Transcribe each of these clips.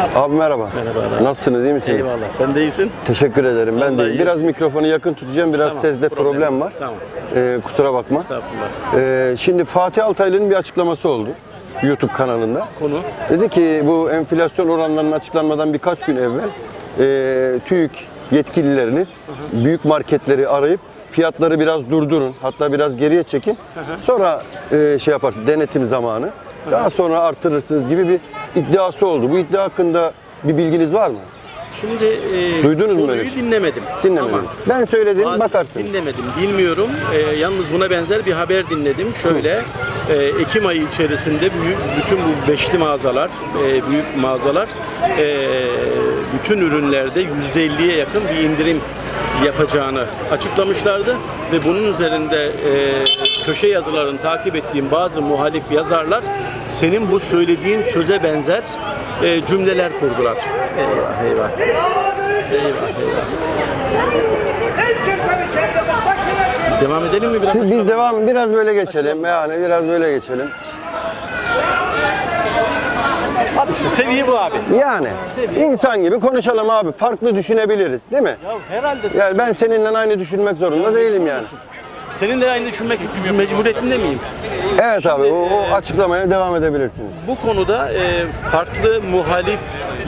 Abi merhaba. Merhaba. Nasılsınız, iyi misiniz? Eyvallah. Sen de iyisin. Teşekkür ederim. Ben de biraz mikrofonu yakın tutacağım. Biraz Tamam, sesde problem, var. Tamam. Ee, kusura bakma. Estağfurullah. Ee, şimdi Fatih Altaylı'nın bir açıklaması oldu YouTube kanalında. Konu Dedi ki bu enflasyon oranlarının açıklanmadan birkaç gün evvel e, TÜİK yetkililerinin büyük marketleri arayıp fiyatları biraz durdurun. Hatta biraz geriye çekin. Sonra e, şey yaparsınız denetim zamanı. Daha sonra artırırsınız gibi bir iddiası oldu. Bu iddia hakkında bir bilginiz var mı? Şimdi e, Duydunuz mu böyle bir şey? dinlemedim. Dinlemediniz. Ama Ben söyledim Bazı- bakarsınız. Dinlemedim, bilmiyorum. Ee, yalnız buna benzer bir haber dinledim. Şöyle, e, Ekim ayı içerisinde büyük, bütün bu beşli mağazalar, e, büyük mağazalar, e, bütün ürünlerde %50'ye yakın bir indirim yapacağını açıklamışlardı ve bunun üzerinde e, köşe yazılarını takip ettiğim bazı muhalif yazarlar senin bu söylediğin söze benzer e, cümleler kurdular. Eyvah eyvah. Eyvah eyvah. Devam edelim mi biraz? Siz, biz devam biraz böyle geçelim. Yani biraz böyle geçelim. İşte seviye bu abi. Yani insan gibi konuşalım abi. Farklı düşünebiliriz, değil mi? Ya herhalde Yani ben seninle aynı düşünmek zorunda değilim yani. Senin de aynı düşünmek mecburiyetinde miyim? Evet abi o, o açıklamaya devam edebilirsiniz. Bu konuda e, farklı muhalif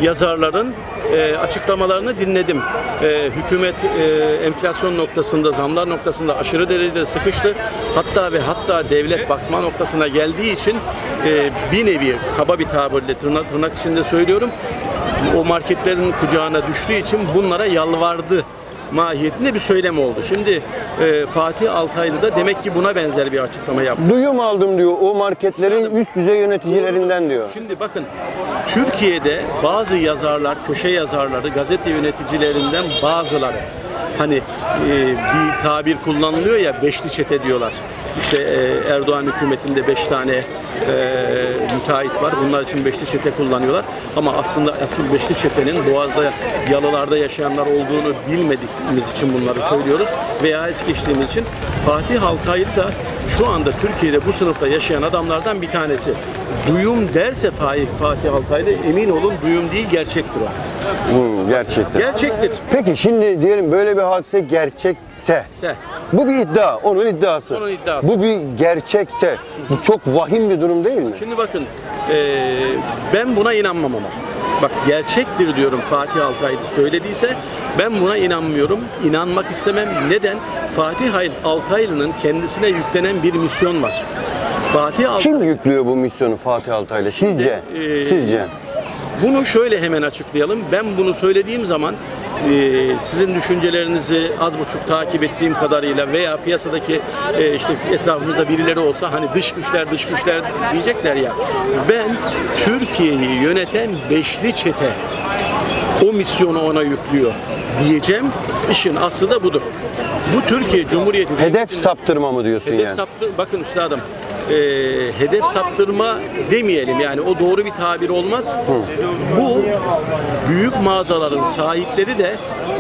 yazarların e, açıklamalarını dinledim. E, hükümet e, enflasyon noktasında, zamlar noktasında aşırı derecede sıkıştı. Hatta ve hatta devlet bakma noktasına geldiği için e, bir nevi kaba bir tabirle tırnak, tırnak içinde söylüyorum. O marketlerin kucağına düştüğü için bunlara yalvardı mahiyetinde bir söylem oldu. Şimdi e, Fatih Altaylı da demek ki buna benzer bir açıklama yaptı. Duyum aldım diyor o marketlerin üst düzey yöneticilerinden diyor. Şimdi bakın Türkiye'de bazı yazarlar, köşe yazarları, gazete yöneticilerinden bazıları hani e, bir tabir kullanılıyor ya beşli çete diyorlar. İşte e, Erdoğan hükümetinde beş tane e, müteahhit var. Bunlar için beşli çete kullanıyorlar. Ama aslında asıl beşli çetenin Boğaz'da, Yalılar'da yaşayanlar olduğunu bilmediğimiz için bunları söylüyoruz. Veya es geçtiğimiz için Fatih Altaylı da şu anda Türkiye'de bu sınıfta yaşayan adamlardan bir tanesi. Duyum derse Fatih, Fatih Altaylı emin olun duyum değil gerçektir o. Hmm, gerçekten. Gerçektir. Peki şimdi diyelim böyle bir hadise gerçekse. Se. Bu bir iddia, onun iddiası. Onun iddiası. Bu bir gerçekse, bu çok vahim bir durum değil mi? Şimdi bakın eee, ben buna inanmam ama. Bak gerçektir diyorum Fatih Altaylı söylediyse ben buna inanmıyorum. İnanmak istemem. Neden? Fatih Altaylı'nın kendisine yüklenen bir misyon var. Fatih Altaylı Kim yüklüyor bu misyonu Fatih Altaylı? Sizce? Şimdi, e, Sizce? Bunu şöyle hemen açıklayalım. Ben bunu söylediğim zaman e, sizin düşüncelerinizi az buçuk takip ettiğim kadarıyla veya piyasadaki e, işte etrafımızda birileri olsa hani dış güçler dış güçler diyecekler ya. Ben Türkiye'yi yöneten beşli çete o misyonu ona yüklüyor diyeceğim. İşin aslı da budur. Bu Türkiye Cumhuriyeti Hedef saptırma mı diyorsun Hedef yani? saptır, bakın üstadım, e, hedef saptırma demeyelim yani o doğru bir tabir olmaz. Bu büyük mağazaların sahipleri de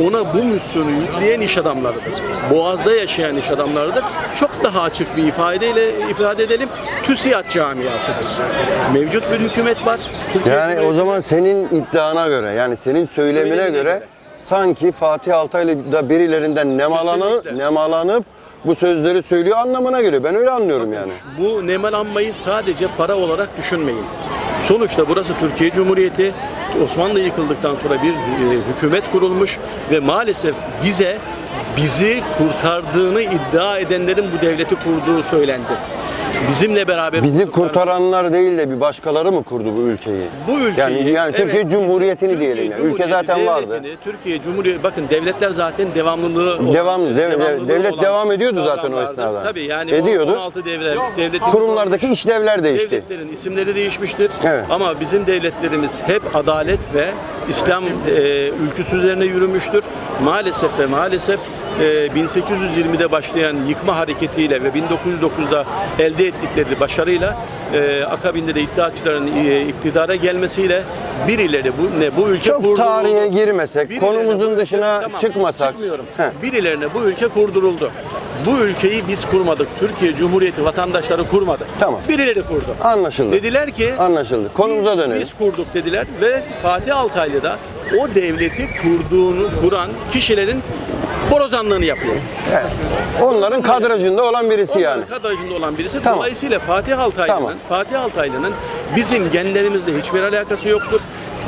ona bu misyonu yükleyen iş adamlarıdır. Boğaz'da yaşayan iş adamlarıdır. Çok daha açık bir ifadeyle ifade edelim. TÜSİAD camiasıdır. Mevcut bir hükümet var. Türkiye Yani o Cumhuriyeti- zaman senin iddiana göre, yani senin söylemine Söylemine göre göre. Sanki Fatih Altaylı da birilerinden nemalanıp, nemalanıp bu sözleri söylüyor anlamına göre. Ben öyle anlıyorum yani. Bu nemalanmayı sadece para olarak düşünmeyin. Sonuçta burası Türkiye Cumhuriyeti. Osmanlı yıkıldıktan sonra bir e, hükümet kurulmuş ve maalesef bize bizi kurtardığını iddia edenlerin bu devleti kurduğu söylendi. Bizimle beraber Bizi kurtaranlar değil de bir başkaları mı kurdu bu ülkeyi? bu ülkeyi Yani yani Türkiye evet, Cumhuriyeti'ni Türkiye diyelim yani. Ülke zaten vardı. Türkiye Cumhuriyeti bakın devletler zaten devamlılığı olan- Devamlı, dev- devamlılığı devlet olan devam ediyordu zaten o esnada. Tabii yani Ediyordu. 16 devlet devletin Kurumlardaki işlevler değişti. Devletlerin isimleri değişmiştir. Evet. Ama bizim devletlerimiz hep adalet ve İslam e, ülküsü üzerine yürümüştür. Maalesef ve maalesef 1820'de başlayan yıkma hareketiyle ve 1909'da elde ettikleri başarıyla e, akabinde de iddiaçıların e, iktidara gelmesiyle birileri bu ne bu ülke Çok kurduruldu. tarihe girmesek, Birilerine bu konumuzun ülke- dışına çıkmasak. çıkmıyorum. Heh. Birilerine bu ülke kurduruldu. Bu ülkeyi biz kurmadık. Türkiye Cumhuriyeti vatandaşları kurmadı. Tamam. Birileri kurdu. Anlaşıldı. Dediler ki Anlaşıldı. Konumuza biz, dönelim. Biz kurduk dediler ve Fatih Altaylı da o devleti kurduğunu kuran kişilerin borazanlığını yapıyor. Evet. Onların kadrajında olan birisi Onların yani. kadrajında olan birisi. Tamam. Dolayısıyla Fatih Altaylı'nın Tamam. Fatih Altaylı'nın bizim genlerimizle hiçbir alakası yoktur.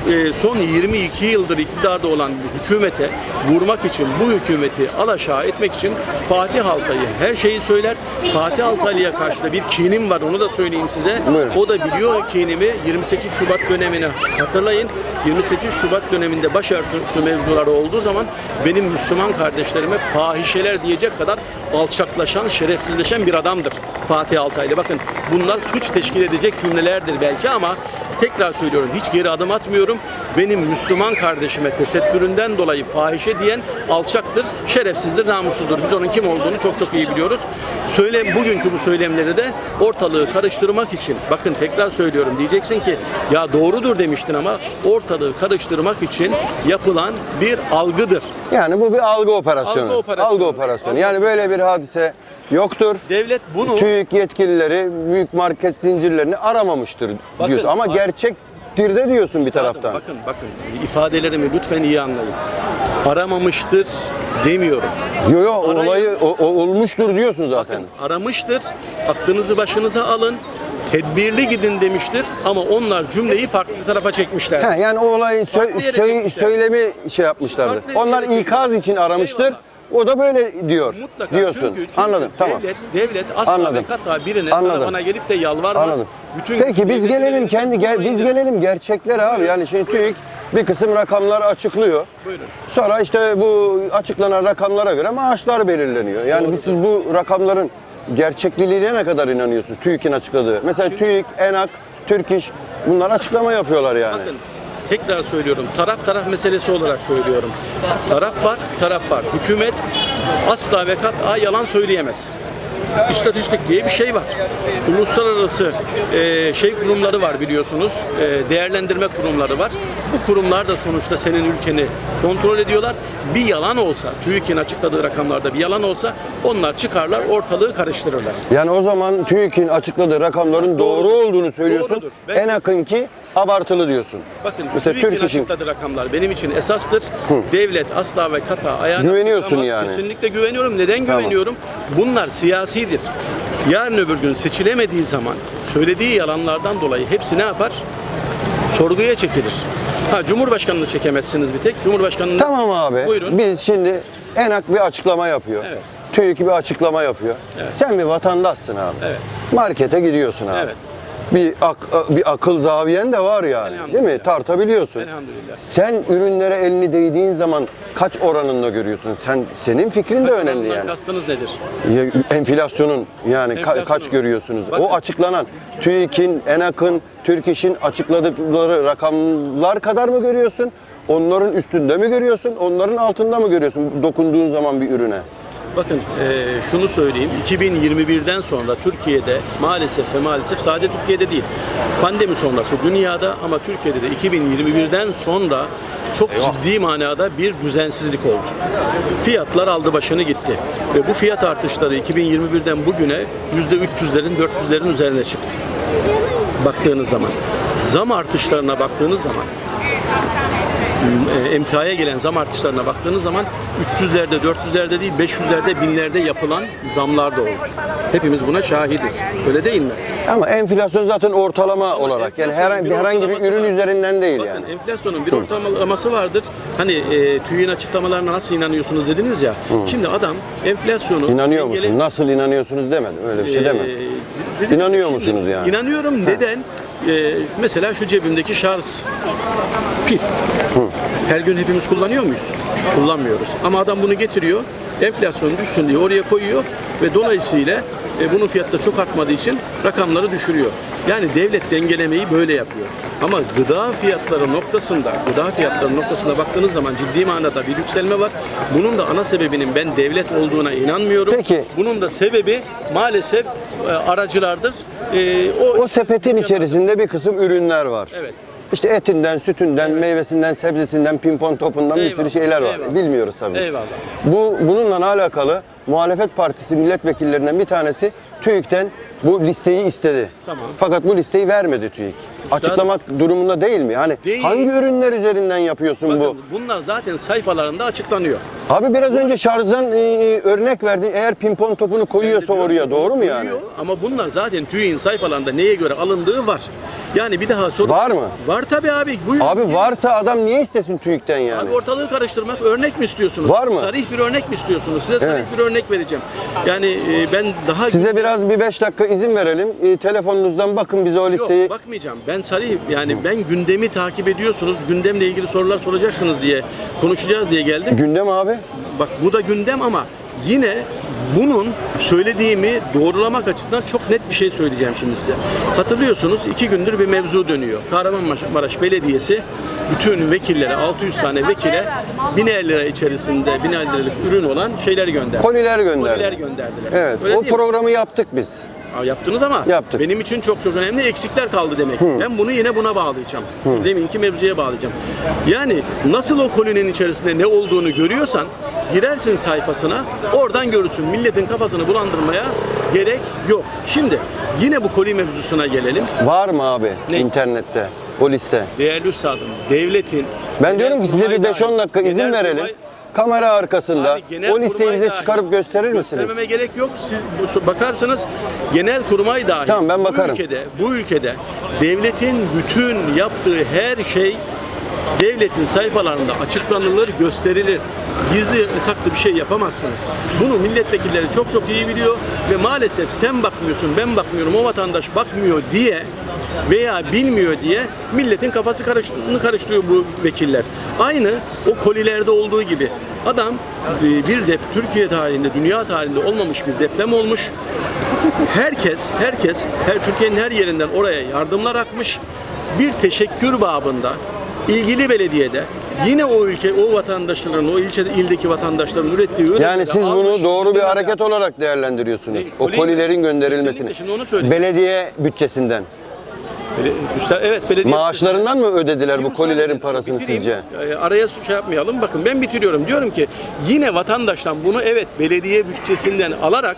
Ee, son 22 yıldır iktidarda olan hükümete vurmak için, bu hükümeti alaşağı etmek için Fatih Altaylı her şeyi söyler. Fatih Altaylı'ya karşı da bir kinim var onu da söyleyeyim size. Buyurun. O da biliyor kinimi 28 Şubat dönemini hatırlayın. 28 Şubat döneminde başörtüsü mevzuları olduğu zaman benim Müslüman kardeşlerime fahişeler diyecek kadar alçaklaşan, şerefsizleşen bir adamdır Fatih Altaylı. Bakın bunlar suç teşkil edecek cümlelerdir belki ama tekrar söylüyorum hiç geri adım atmıyorum. Benim Müslüman kardeşime tesettüründen dolayı fahişe diyen alçaktır, şerefsizdir, namussudur. Biz onun kim olduğunu çok çok iyi biliyoruz. Söyle bugünkü bu söylemleri de ortalığı karıştırmak için bakın tekrar söylüyorum diyeceksin ki ya doğrudur demiştin ama ortalığı karıştırmak için yapılan bir algıdır. Yani bu bir algı operasyonu. Algı operasyonu. Algı operasyonu. Yani böyle bir hadise yoktur. Devlet bunu TÜİK yetkilileri büyük market zincirlerini aramamıştır Bakın, diyorsun. Ama bak- gerçektir de diyorsun bir taraftan. Bakın bakın ifadelerimi lütfen iyi anlayın. Aramamıştır demiyorum. Yo yo olayı o- o- olmuştur diyorsun zaten. Bakın aramıştır. Aklınızı başınıza alın. Tedbirli gidin demiştir ama onlar cümleyi farklı tarafa çekmişler. He, yani o olayı sö- Farklı yere sö- çekmişler. söylemi şey. Farklı yere Onlar çekmişler. ikaz için aramıştır. Eyvallah. O da böyle diyor. Mutlaka diyorsun. Çünkü, çünkü Anladım. Tamam. Devlet, devlet asla Anladım. ve kata birine Anladım. sana bana gelip de yalvarmaz. Anladım. Bütün Peki biz gelelim kendi gel, biz gelelim gerçeklere abi. Yani şimdi TÜİK bir kısım rakamları açıklıyor. Buyurun. Sonra işte bu açıklanan rakamlara göre maaşlar belirleniyor. Yani biz siz bu rakamların gerçekliliğine ne kadar inanıyorsunuz? TÜİK'in açıkladığı. Mesela TÜİK, ENAK, Türk İş bunlar açıklama yapıyorlar yani. Bakın tekrar söylüyorum. Taraf taraf meselesi olarak söylüyorum. Taraf var, taraf var. Hükümet asla ve kat'a yalan söyleyemez. İstatistik diye bir şey var. Uluslararası e, şey kurumları var biliyorsunuz. E, değerlendirme kurumları var. Bu kurumlar da sonuçta senin ülkeni kontrol ediyorlar. Bir yalan olsa, TÜİK'in açıkladığı rakamlarda bir yalan olsa onlar çıkarlar, ortalığı karıştırırlar. Yani o zaman TÜİK'in açıkladığı rakamların doğru Doğrudur. olduğunu söylüyorsun. Doğrudur. Ben- ENAK'ınki abartılı diyorsun. Bakın Mesela TÜİK'in Türk İş'in açıkladığı rakamlar benim için esastır. Devlet asla ve kata ayağına Güveniyorsun yani. Kesinlikle güveniyorum. Neden Tamam. güveniyorum? Bunlar siyasidir. Yarın öbür gün seçilemediği zaman söylediği yalanlardan dolayı hepsi ne yapar? Sorguya çekilir. Ha Cumhurbaşkanını çekemezsiniz bir tek. Cumhurbaşkanını Tamam abi. Buyurun. Biz şimdi ENAK bir açıklama yapıyor. Evet. TÜİK bir açıklama yapıyor. Evet. Sen bir vatandaşsın abi. Evet. Markete gidiyorsun abi. Evet. Bir, ak- bir akıl zaviyen de var yani. Değil mi? Tartabiliyorsun. Elhamdülillah. Sen ürünlere elini değdiğin zaman kaç oranında görüyorsun? Sen senin fikrin de Kaç önemli oranından yani. Kastınız nedir? Ya, Enflasyonun yani ka- kaç görüyorsunuz? Bakın. O açıklanan TÜİK'in, ENAK'ın, Türk İş'in açıkladıkları rakamlar kadar mı görüyorsun? Onların üstünde mi görüyorsun? Onların altında mı görüyorsun dokunduğun zaman bir ürüne? Bakın eee, şunu söyleyeyim. 2021'den sonra Türkiye'de maalesef ve maalesef sadece Türkiye'de değil. Pandemi sonrası dünyada ama Türkiye'de de 2021'den sonra çok ciddi manada bir düzensizlik oldu. Fiyatlar aldı başını gitti. Ve bu fiyat artışları 2021'den bugüne %300'lerin 400'lerin üzerine çıktı. Baktığınız zaman. Zam artışlarına baktığınız zaman e, emtiaya gelen zam artışlarına baktığınız zaman 300'lerde, 400'lerde değil 500'lerde, binlerde yapılan zamlar da oldu. Hepimiz buna şahidiz. Öyle değil mi? Ama enflasyon zaten ortalama olarak yani herhangi, bir herhangi bir ürün var. üzerinden değil Bakın yani. enflasyonun bir ortalaması vardır. Hani e, TÜİ'nin açıklamalarına nasıl inanıyorsunuz dediniz ya. Şimdi adam enflasyonu İnanıyor dengele- musun? Nasıl inanıyorsunuz demedim. Öyle bir şey Ee, deme. dedim İnanıyor ki, musunuz yani? İnanıyorum. Neden? Ee, mesela şu cebimdeki şarj pil. Her gün hepimiz kullanıyor muyuz? Kullanmıyoruz. Ama adam bunu getiriyor. Enflasyon düşsün diye oraya koyuyor ve dolayısıyla e, bunun fiyatı da çok artmadığı için rakamları düşürüyor. Yani devlet dengelemeyi böyle yapıyor. Ama gıda fiyatları noktasında, gıda fiyatları noktasında baktığınız zaman ciddi manada bir yükselme var. Bunun da ana sebebinin ben devlet olduğuna inanmıyorum. Peki. Bunun da sebebi maalesef e, aracılardır. E, O sepetin içerisinde bir kısım ürünler var. Evet. İşte etinden, sütünden, meyvesinden, sebzesinden, pimpon topundan bir Eyvallah, sürü şeyler var. eyvallah. Bilmiyoruz tabii. Eyvallah. Bu bununla alakalı muhalefet partisi milletvekillerinden bir tanesi TÜİK'ten bu listeyi istedi. Tamam. Fakat bu listeyi vermedi TÜİK. Açıklamak durumunda değil mi? Hani Değil. hangi ürünler üzerinden yapıyorsun bu? Bakın bunlar zaten sayfalarında açıklanıyor. Abi biraz önce şarjdan e, e, örnek verdin. Eğer pimpon topunu koyuyorsa oraya doğru mu yani? koyuyor Ama bunlar zaten TÜİ'nin sayfalarında neye göre alındığı var. Yani bir daha soru Var mı? Var tabii abi. Buyurun. Abi varsa adam niye istesin TÜİK'ten yani? Abi ortalığı karıştırmak örnek mi istiyorsunuz? Var mı? Sarih bir örnek mi istiyorsunuz? Size sarih Evet. bir örnek vereceğim. Yani e, ben daha Size biraz bir 5 dakika izin verelim. E, telefonunuzdan bakın bize o listeyi. Yok bakmayacağım. Ben sarih yani ben gündemi takip ediyorsunuz. Gündemle ilgili sorular soracaksınız diye konuşacağız diye geldim. Gündem abi. Bak bu da gündem ama yine bunun söylediğimi doğrulamak açısından çok net bir şey söyleyeceğim şimdi size. Hatırlıyorsunuz iki gündür bir mevzu dönüyor. Kahramanmaraş Belediyesi bütün vekillere 600 tane vekile biner lira içerisinde biner liralık ürün olan şeyler gönderdi. Koliler gönderdi. Koliler gönderdiler. Evet. Öyle o değil mi? programı yaptık biz. Yaptınız ama Yaptık. benim için çok çok önemli eksikler kaldı demek. Hı. Ben bunu yine buna bağlayacağım. Hı. Deminki mevzuya bağlayacağım. Yani nasıl o kolinin içerisinde ne olduğunu görüyorsan girersin sayfasına oradan görürsün. Milletin kafasını bulandırmaya gerek yok. Şimdi yine bu koli mevzusuna gelelim. Var mı abi Ne? internette o liste? Değerli üstadım, devletin Ben diyorum ki size bir Genelkurmay 5-10 dakika izin verelim. Kamera arkasında Abi, genel o listeyi kurmay bize çıkarıp gösterir misiniz? Göstermeme gerek yok. Siz bakarsanız genel kurmay dahi Tamam, ben bakarım. bu ülkede bu ülkede devletin bütün yaptığı her şey devletin sayfalarında açıklanılır, gösterilir. Gizli, saklı bir şey yapamazsınız. Bunu milletvekilleri çok çok iyi biliyor ve maalesef sen bakmıyorsun, ben bakmıyorum, o vatandaş bakmıyor diye veya bilmiyor diye milletin kafası karıştığını karıştırıyor bu vekiller. Aynı o kolilerde olduğu gibi adam e, bir dep Türkiye tarihinde, dünya tarihinde olmamış bir deprem olmuş. Herkes, herkes, her Türkiye'nin her yerinden oraya yardımlar akmış. Bir teşekkür babında ilgili belediyede yine o ülke, o vatandaşların, o ilçede, ildeki vatandaşların ürettiği ürünleri Yani siz bunu doğru bir hareket olarak değerlendiriyorsunuz. O koli- kolilerin gönderilmesini. Şimdi onu. Belediye bütçesinden. Evet, belediye Maaşlarından mı ödediler bu kolilerin parasını bitireyim. sizce? Araya şey yapmayalım. Bakın ben bitiriyorum. Diyorum ki yine vatandaştan bunu evet belediye bütçesinden alarak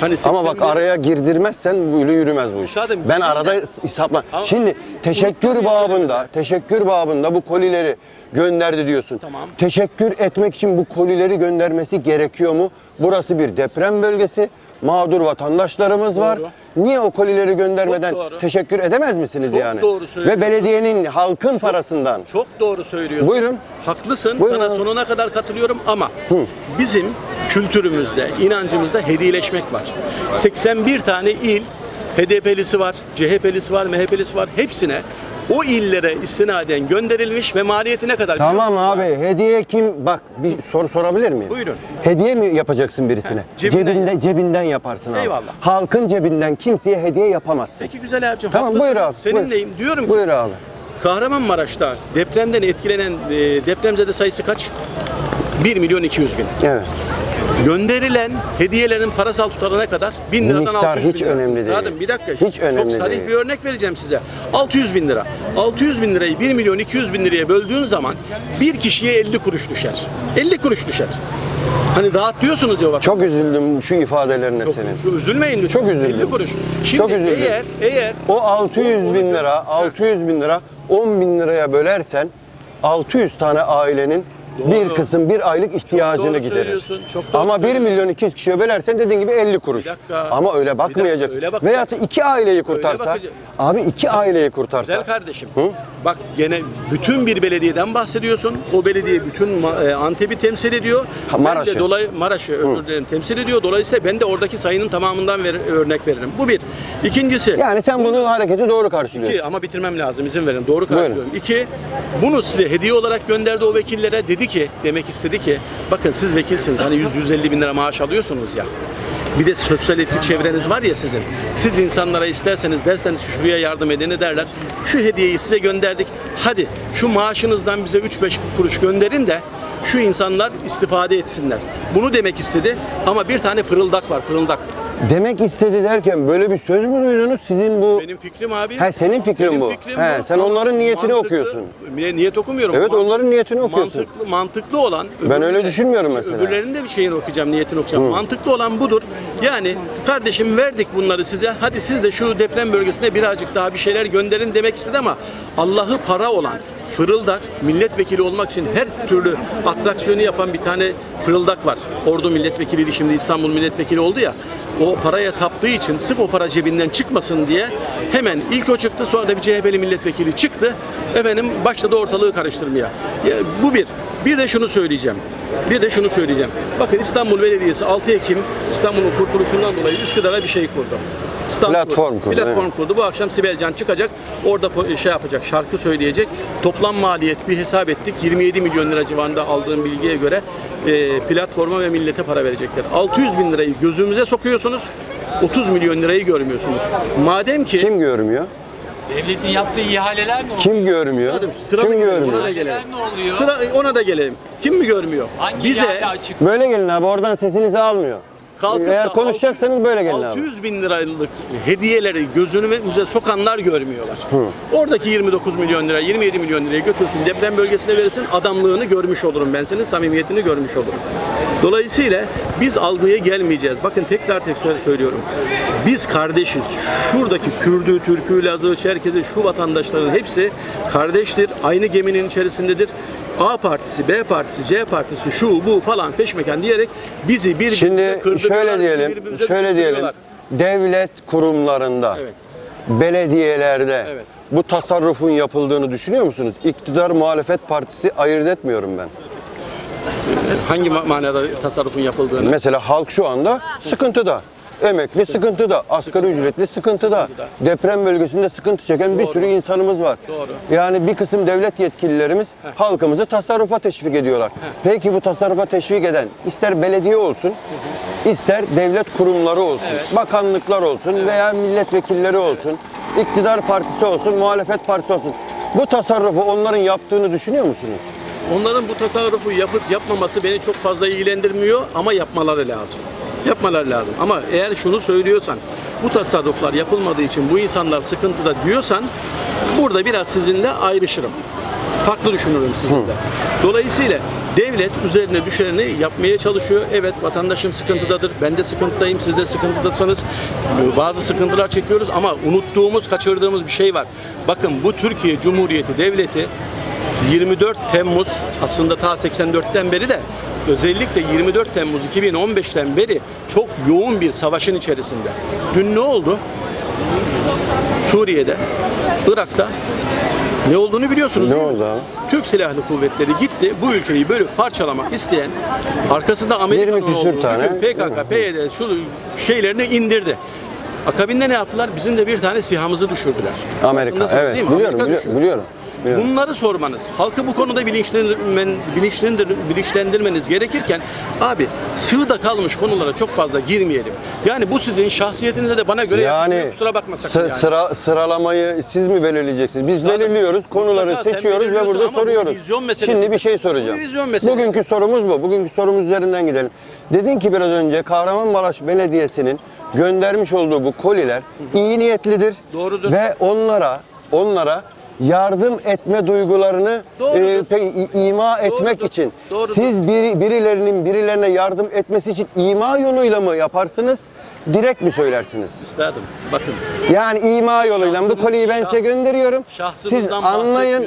hani Ama bak 81 araya girdirmezsen böyle yürümez bu iş. Üstadım, Ben arada hesapla. Şimdi teşekkür babında, teşekkür babında bu kolileri gönderdi diyorsun. Tamam. Teşekkür etmek için bu kolileri göndermesi gerekiyor mu? Burası bir deprem bölgesi. Mağdur vatandaşlarımız var. Doğru. Niye o kolileri göndermeden Çok doğru. teşekkür edemez misiniz Çok yani? doğru Ve belediyenin halkın parasından. Çok doğru söylüyorsun. Buyurun. Haklısın. Buyurun Sana sonuna kadar katılıyorum ama Hı. bizim kültürümüzde, inancımızda hediyeleşmek var. 81 tane il HDP'lisi var, CHP'lisi var, MHP'lisi var. Hepsine o illere istinaden gönderilmiş ve maliyeti ne kadar? Tamam abi hediye kim? Bak bir soru sorabilir miyim? Buyurun. Hediye mi yapacaksın birisine? Heh, cebinden cebinden, cebinden yaparsın abi. Eyvallah. Halkın cebinden kimseye hediye yapamazsın. Peki güzel abicim. Tamam haklısın. buyur abi. Seninleyim. Diyorum ki Buyur abi. Kahramanmaraş'ta depremden etkilenen e, depremzede sayısı kaç? 1 milyon 200 bin. Evet. Gönderilen hediyelerin parasal tutarı ne kadar? 1000 liradan Miktar 600 bin hiç lira. önemli değil. Zaten bir dakika. Hiç önemli Çok sarih değil. bir örnek vereceğim size. 600 bin lira. 600 bin lirayı 1 milyon 200 bin liraya böldüğün zaman bir kişiye 50 kuruş düşer. 50 kuruş düşer. Hani rahat diyorsunuz ya bak. Çok üzüldüm şu ifadelerine Çok- senin. şu üzülmeyin lütfen. Çok üzüldüm. 50 kuruş. Şimdi Çok üzüldüm. eğer eğer O 600 bin lira, 600 bin lira 10 bin liraya bölersen 600 tane ailenin Doğru. bir kısım bir aylık ihtiyacını doğru giderir. çok doğru Ama 1 söylüyorsun. milyon 200 kişiye bölersen dediğin gibi 50 kuruş. Bir dakika. Ama öyle bakmayacaksın. öyle Veya bakacaksın. da iki aileyi kurtarsa. Abi iki aileyi kurtarsa. Güzel kardeşim. Hı? Bak gene bütün bir belediyeden bahsediyorsun. O belediye bütün e, Antep'i temsil ediyor. Ha, Maraş'ı. dolay Maraş'ı özür dilerim temsil ediyor. Dolayısıyla ben de oradaki sayının tamamından ver- örnek veririm. Bu bir. İkincisi. Yani sen bunu hareketi doğru İki, karşılıyorsun. ama bitirmem lazım izin verin. Doğru Buyurun. karşılıyorum. İki, bunu size hediye olarak gönderdi o vekillere. Dedi ki, demek istedi ki, bakın siz vekilsiniz. Hani 100-150 bin lira maaş alıyorsunuz ya. Bir de sosyal etki çevreniz var ya sizin. Siz insanlara isterseniz derseniz ki şuraya yardım edin derler. Şu hediyeyi size gönderdik. Hadi şu maaşınızdan bize 3-5 kuruş gönderin de şu insanlar istifade etsinler. Bunu demek istedi ama bir tane fırıldak var fırıldak. Demek istedi derken böyle bir söz mü duydunuz? Sizin bu Benim fikrim abi. He, senin fikrin Benim bu. fikrim He, bu. sen onların niyetini Mantıklı- okuyorsun. Niye- Niyet okumuyorum. Evet, onların niyetini okuyorsun. Mantıklı, mantıklı olan. Ben öyle düşünmüyorum mesela. Öbürlerinin de bir şeyini okuyacağım, niyetini okuyacağım. Hı. Mantıklı olan budur. Yani kardeşim verdik bunları size. Hadi siz de şu deprem bölgesine birazcık daha bir şeyler gönderin demek istedi ama Allah'ı para olan fırıldak milletvekili olmak için her türlü atraksiyonu yapan bir tane fırıldak var. Ordu milletvekiliydi şimdi İstanbul milletvekili oldu ya. O paraya taptığı için sırf o para cebinden çıkmasın diye hemen ilk o çıktı sonra da bir CHP'li milletvekili çıktı. Efendim başladı ortalığı karıştırmaya. Ya, bu bir. Bir de şunu söyleyeceğim. Bir de şunu söyleyeceğim. Bakın İstanbul Belediyesi 6 Ekim İstanbul'un kurtuluşundan dolayı Üsküdar'a bir şey kurdu. Platform kurdu, Platform kurdu. Bu akşam Sibel Can çıkacak. Orada şey yapacak, şarkı söyleyecek. Toplam maliyet bir hesap ettik. 27 milyon lira civarında aldığım bilgiye göre e, platforma ve millete para verecekler. 600 bin lirayı gözümüze sokuyorsunuz. 30 milyon lirayı görmüyorsunuz. Madem ki Kim görmüyor? Devletin yaptığı ihaleler ne oluyor? Kim görmüyor? Sıra mı Kim geliyor? Ona da görmüyor? gelelim. Ne oluyor? Sıra ona da gelelim. Kim mi görmüyor? Hangi Bize? Böyle gelin abi oradan sesinizi almıyor. Kalkıp Eğer konuşacaksanız böyle gelin abi. 600 bin liralık hediyeleri gözünüze sokanlar görmüyorlar. Hı. Oradaki 29 milyon lira, 27 milyon lirayı götürsün deprem bölgesine verirsin adamlığını görmüş olurum ben senin samimiyetini görmüş olurum. Dolayısıyla biz algıya gelmeyeceğiz. Bakın tekrar tekrar söylüyorum. Biz kardeşiz. Şuradaki Kürdü, Türkü, Lazı, Çerkezi şu vatandaşların hepsi kardeştir. Aynı geminin içerisindedir. A partisi, B partisi, C partisi, şu bu falan peşmekan diyerek bizi birbirimize Şimdi şöyle diyelim, şöyle diyelim. Devlet kurumlarında, Evet. belediyelerde Evet. bu tasarrufun yapıldığını düşünüyor musunuz? İktidar muhalefet partisi ayırt etmiyorum ben. Hangi ma- manada tasarrufun yapıldığını? Mesela halk şu anda sıkıntıda. Emekli sıkıntıda, asgari ücretli sıkıntıda. Deprem bölgesinde sıkıntı çeken bir Doğru. sürü insanımız var. Doğru. Yani bir kısım devlet yetkililerimiz halkımızı tasarrufa teşvik ediyorlar. Peki bu tasarrufa teşvik eden ister belediye olsun, ister devlet kurumları olsun, Evet. bakanlıklar olsun veya milletvekilleri olsun, iktidar partisi olsun, muhalefet partisi olsun. Bu tasarrufu onların yaptığını düşünüyor musunuz? Onların bu tasarrufu yapıp yapmaması beni çok fazla ilgilendirmiyor ama yapmaları lazım. Yapmaları lazım. Ama eğer şunu söylüyorsan, bu tasarruflar yapılmadığı için bu insanlar sıkıntıda diyorsan, burada biraz sizinle ayrışırım. Farklı düşünürüm sizinle. Dolayısıyla devlet üzerine düşeni yapmaya çalışıyor. Evet vatandaşın sıkıntıdadır. Ben de sıkıntıdayım. Siz de sıkıntıdasınız. Bazı sıkıntılar çekiyoruz ama unuttuğumuz, kaçırdığımız bir şey var. Bakın bu Türkiye Cumhuriyeti Devleti 24 Temmuz aslında ta 84'ten beri de özellikle 24 Temmuz 2015'ten beri çok yoğun bir savaşın içerisinde. Dün ne oldu? Suriye'de, Irak'ta ne olduğunu biliyorsunuz Ne değil mi? oldu abi? Türk Silahlı Kuvvetleri gitti bu ülkeyi bölüp parçalamak isteyen arkasında 20 Amerika'nın olduğu tane, PKK? PYD şu şeylerini indirdi. Akabinde ne yaptılar? Bizim de bir tane sihamızı düşürdüler. Amerika, evet biliyorum, biliyorum, biliyorum. Biliyorum. Bunları sormanız, halkı bu konuda bilinçlendirmen, bilinçlendir, bilinçlendirmeniz gerekirken abi sığda kalmış konulara çok fazla girmeyelim. Yani bu sizin şahsiyetinize de bana göre Yani yakışmıyor, kusura bakma sakın sı- yani. sıra sıralamayı siz mi belirleyeceksiniz? Biz Zaten- belirliyoruz, konuları seçiyoruz ve burada soruyoruz. Şimdi bir şey soracağım. Vizyon meselesi. Bugünkü sorumuz bu. Bugünkü sorumuz üzerinden gidelim. Dedin ki biraz önce Kahramanmaraş Belediyesi'nin göndermiş olduğu bu koliler iyi niyetlidir Doğrudur. ve onlara onlara yardım etme duygularını e, pe- ima etmek Doğrudur. için Doğrudur. siz biri, birilerinin birilerine yardım etmesi için ima yoluyla mı yaparsınız? Direkt mi söylersiniz? Üstadım bakın Yani ima yoluyla bu Şahsınız- koliyi ben size şahs- gönderiyorum. Siz anlayın.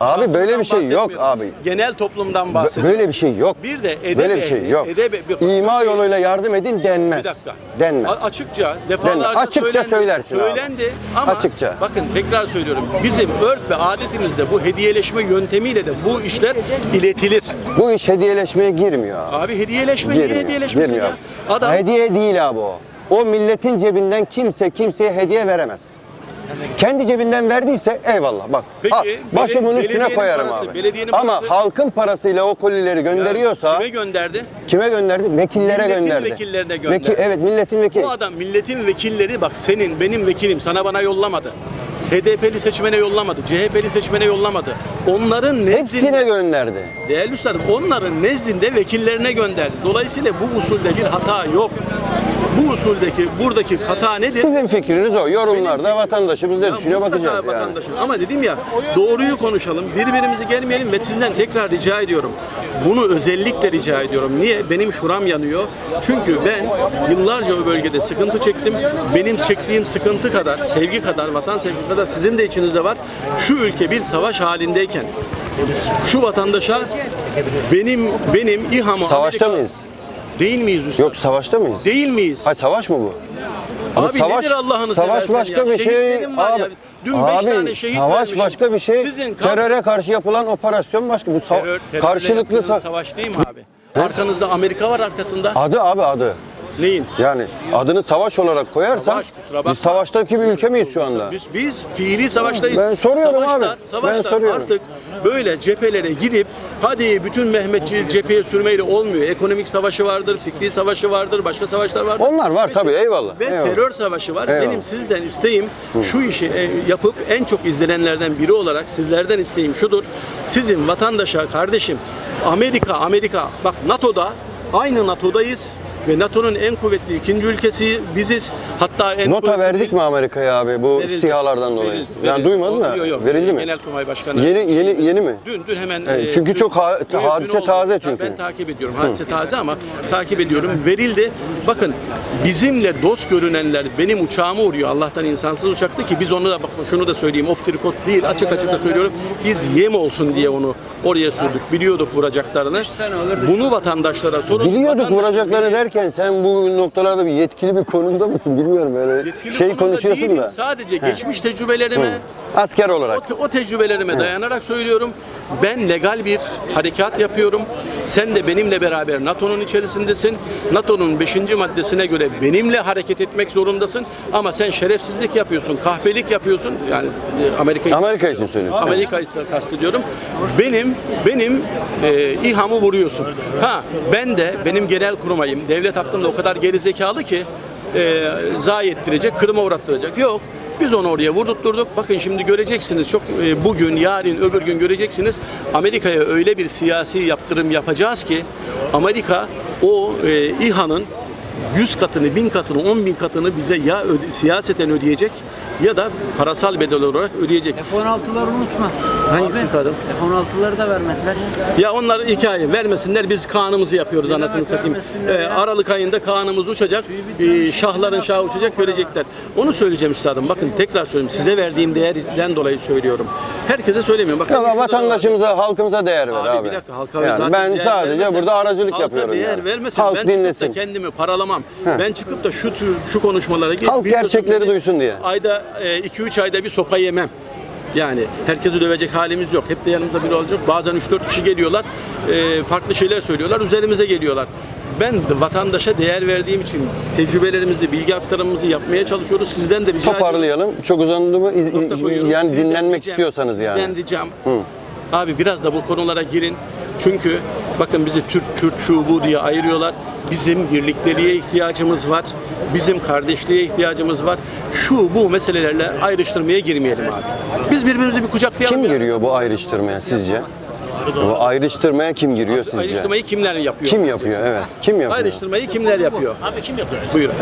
Abi böyle bir şey yok abi. Genel toplumdan bahsediyorum. Böyle bir şey yok. Bir de edeb Böyle bir şey yok. edeb- bir- İma yoluyla yardım edin denmez. Bir dakika. Denmez. A- açıkça, defalarca Açıkça söylendi. söylersin abi. Söylendi ama Açıkça. bakın tekrar söylüyorum. Bizim örf ve adetimizde bu hediyeleşme yöntemiyle de bu işler iletilir. Bu iş hediyeleşmeye girmiyor abi. Abi hediyeleşme Girmiyor. hediyeleşmesin girmiyor. ya? Adam Hediye değil abi o. O milletin cebinden kimse kimseye hediye veremez. Kendi cebinden verdiyse eyvallah bak. Peki, ha, başımın bele- üstüne koyarım parası, abi. Ama parası- halkın parasıyla o kolileri gönderiyorsa kime gönderdi? kime gönderdi? Vekillere Milletin gönderdi. vekillerine gönderdi. Veki- evet milletin vekili. Bu adam milletin vekilleri bak senin benim vekilim sana bana yollamadı. HDP'li seçmene yollamadı. CHP'li seçmene yollamadı. Onların nezdinde Hepsine gönderdi. Değerli üstadım onların nezdinde vekillerine gönderdi. Dolayısıyla bu usulde bir hata yok. Bu usuldeki buradaki hata nedir? Sizin fikriniz o. Yorumlarda vatandaşımız ne düşünüyor mutlaka bakacağız yani. vatandaşın. Ama dedim ya doğruyu konuşalım, birbirimizi gelmeyelim ve sizden tekrar rica ediyorum. Bunu özellikle rica ediyorum. Niye? Benim şuram yanıyor. Çünkü ben yıllarca o bölgede sıkıntı çektim. Benim çektiğim sıkıntı kadar, sevgi kadar, vatan sevgi kadar sizin de içinizde var. Şu ülke bir savaş halindeyken şu vatandaşa benim benim İHA'mı Savaşta mıyız? Değil miyiz üstad? Yok savaşta mıyız? Değil miyiz? Hayır savaş mı bu? Ama Abi nedir Allah'ını savaş seversen başka ya? bir şey. Abi, ya. Dün beş abi, tane şehit savaş vermişim. başka bir şey. Sizin Teröre karşı yapılan operasyon başka. Bu Terör, karşılıklı savaş değil mi abi? Arkanızda Amerika var arkasında. adı abi adı. Neyin? Yani adını savaş olarak koyarsan Savaş, kusura bakma. biz savaştaki bir ülke miyiz şu anda? Biz, biz fiili savaştayız. Ben soruyorum savaşlar, abi. Savaşlar Ben soruyorum. artık böyle cephelere gidip hadi bütün Mehmetçi cepheye sürmeyle olmuyor. Ekonomik savaşı vardır, fikri savaşı vardır, başka savaşlar vardır. Onlar var tabii eyvallah. Ve eyvallah. terör savaşı var. Eyvallah. Benim sizden isteğim şu işi e, yapıp en çok izlenenlerden biri olarak sizlerden isteğim şudur. Sizin vatandaşa kardeşim Amerika Amerika bak NATO'da aynı NATO'dayız ve NATO'nun en kuvvetli ikinci ülkesi biziz. Hatta en Nota kuvvetli- verdik mi Amerika'ya abi bu Verildi. SİHA'lardan dolayı? Verildi, Yani verildi. duymadın O- mı? Yok, yok. Verildi mi? Genelkurmay Başkanı. Yeni yeni yeni mi? Dün dün hemen Evet, e, çünkü dün- çok ha- dün- dün hadise oldu. taze çünkü. Ben takip ediyorum. Hadise taze ama takip ediyorum. Verildi. Bakın bizimle dost görünenler benim uçağıma uğruyor. Allah'tan insansız uçaktı ki biz onu da bakın şunu da söyleyeyim. Off the record değil açık açık da söylüyorum. Biz yem olsun diye onu oraya sürdük. Biliyorduk vuracaklarını. Bunu vatandaşlara sorun. Biliyorduk vuracaklarını derken sen bu noktalarda bir yetkili bir konumda mısın bilmiyorum öyle Yetkili şey konumda konuşuyorsun değilim. da. Sadece geçmiş tecrübelerime Hı. Asker olarak. O, o tecrübelerime dayanarak söylüyorum. Ben legal bir harekat yapıyorum. Sen de benimle beraber NATO'nun içerisindesin. NATO'nun 5. maddesine göre benimle hareket etmek zorundasın. Ama sen şerefsizlik yapıyorsun, kahpelik yapıyorsun. Yani e, Amerika Amerika için söylüyorsun. Amerika'yı kastediyorum. Benim benim e, İHA'mı vuruyorsun. Ha ben de benim genel kurmayım. Devlet hakkında o kadar gerizekalı ki e, zayi ettirecek, kırıma uğrattıracak. Yok. Biz onu oraya vurdurtturduk. Bakın şimdi göreceksiniz çok e, bugün, yarın, öbür gün göreceksiniz. Amerika'ya öyle bir siyasi yaptırım yapacağız ki Amerika o e, İHA'nın 100 katını, 1000 katını, 10 bin katını bize ya öde- siyaseten ödeyecek ya da parasal bedel olarak ödeyecek. F-16'ları unutma. Hangisi kadın? F-16'ları da vermediler. Ya onlar hikaye vermesinler biz kanımızı yapıyoruz demek anasını satayım. Ee, ya? Aralık ayında kanımız uçacak. ee, şahların şahı uçacak görecekler. Onu söyleyeceğim üstadım. Bakın tekrar söyleyeyim. Size verdiğim değerden dolayı söylüyorum. Herkese söylemiyorum. Bakın Ya var. vatandaşımıza, halkımıza değer ver abi. Abi, bir dakika halka yani ben sadece vermesen- burada aracılık halka yapıyorum değer yani. vermesen Halk ben dinlesin. kendimi paralamam. Heh. Ben çıkıp da şu tür şu konuşmalara git. Halk gerçekleri beni, duysun diye. Ayda 2-3 ayda bir sopa yemem. Yani herkesi dövecek halimiz yok. Hep de yanımızda biri olacak. Bazen 3-4 kişi geliyorlar. e, farklı şeyler söylüyorlar. Üzerimize geliyorlar. Ben de vatandaşa değer verdiğim için tecrübelerimizi, bilgi aktarımımızı yapmaya çalışıyoruz. Sizden de rica. Toparlayalım. Çok uzandı mı? İz-. Yani dinlenmek istiyorsanız yani. Sizden ricam. Hı. Abi biraz da bu konulara girin. Çünkü bakın bizi Türk, Kürt, şu bu diye ayırıyorlar. Bizim birlikteliğe ihtiyacımız var. Bizim kardeşliğe ihtiyacımız var. Şu bu meselelerle ayrıştırmaya girmeyelim abi. Biz birbirimizi bir kucaklayalım. Kim ya. giriyor bu ayrıştırmaya sizce? Bu ayrıştırmaya kim giriyor sizce? Ayrıştırmayı kimler yapıyor? Kim yapıyor? Evet. Kim yapıyor? Ayrıştırmayı kimler yapıyor? Abi kim yapıyor? Buyurun.